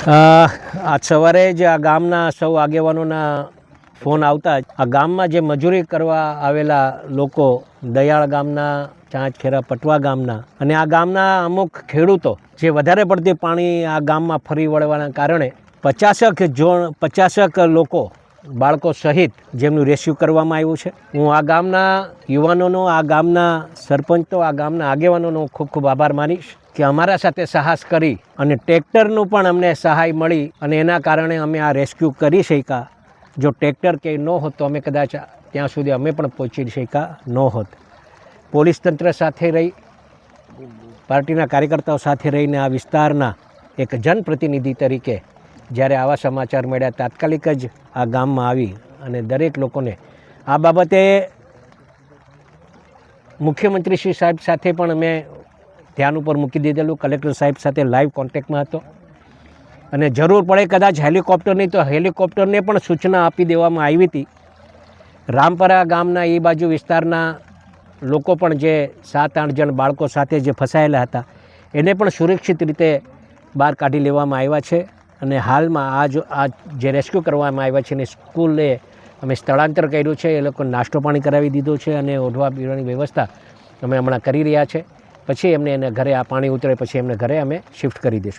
આજ સવારે જ આ ગામના સૌ આગેવાનોના ફોન આવતા. જ આ ગામમાં જે મજૂરી કરવા આવેલા લોકો, દયાળ ગામના, ચાંચખેરા પટવા ગામના અને આ ગામના અમુક ખેડૂતો, જે વધારે પડતી પાણી આ ગામમાં ફરી વળવાના કારણે પચાસક જોણ, પચાસક લોકો બાળકો સહિત જેમનું રેસ્ક્યુ કરવામાં આવ્યું છે. હું આ ગામના યુવાનોનો, આ ગામના સરપંચો આ ગામના આગેવાનોનો ખૂબ ખૂબ આભાર માનીશ કે અમારા સાથે સાહસ કરી અને ટ્રેક્ટરનું પણ અમને સહાય મળી અને એના કારણે અમે આ રેસ્ક્યુ કરી શક્યા. જો ટ્રેક્ટર કે ન હોત તો અમે કદાચ ત્યાં સુધી અમે પણ પહોંચી શક્યા ન હોત. પોલીસ તંત્ર સાથે રહી, પાર્ટીના કાર્યકર્તાઓ સાથે રહીને આ વિસ્તારના એક જનપ્રતિનિધિ તરીકે જ્યારે આવા સમાચાર મળ્યા, તાત્કાલિક જ આ ગામમાં આવી અને દરેક લોકોને આ બાબતે મુખ્યમંત્રી શ્રી સાહેબ સાથે પણ મેં ધ્યાન ઉપર મૂકી દીધેલું. કલેક્ટર સાહેબ સાથે લાઈવ કોન્ટેક્ટમાં હતો. અને જરૂર પડે કદાચ હેલિકોપ્ટરની, તો હેલિકોપ્ટરને પણ સૂચના આપી દેવામાં આવી હતી. રામપરા ગામના એ બાજુ વિસ્તારના લોકો પણ જે સાત, આઠ જણ બાળકો સાથે જે ફસાયેલા હતા, એને પણ સુરક્ષિત રીતે બહાર કાઢી લેવામાં આવ્યા છે. અને હાલમાં આ જો આ જે રેસ્ક્યુ કરવામાં આવ્યા છે એની સ્કૂલે અમે સ્થળાંતર કર્યું છે, એ લોકો નાસ્તો પાણી કરાવી દીધો છે અને ઓઢવા પીવાની વ્યવસ્થા અમે હમણાં કરી રહ્યા છે. પછી એમને એને ઘરે આ પાણી ઉતરે, પછી એમને ઘરે અમે શિફ્ટ કરી દઈશું.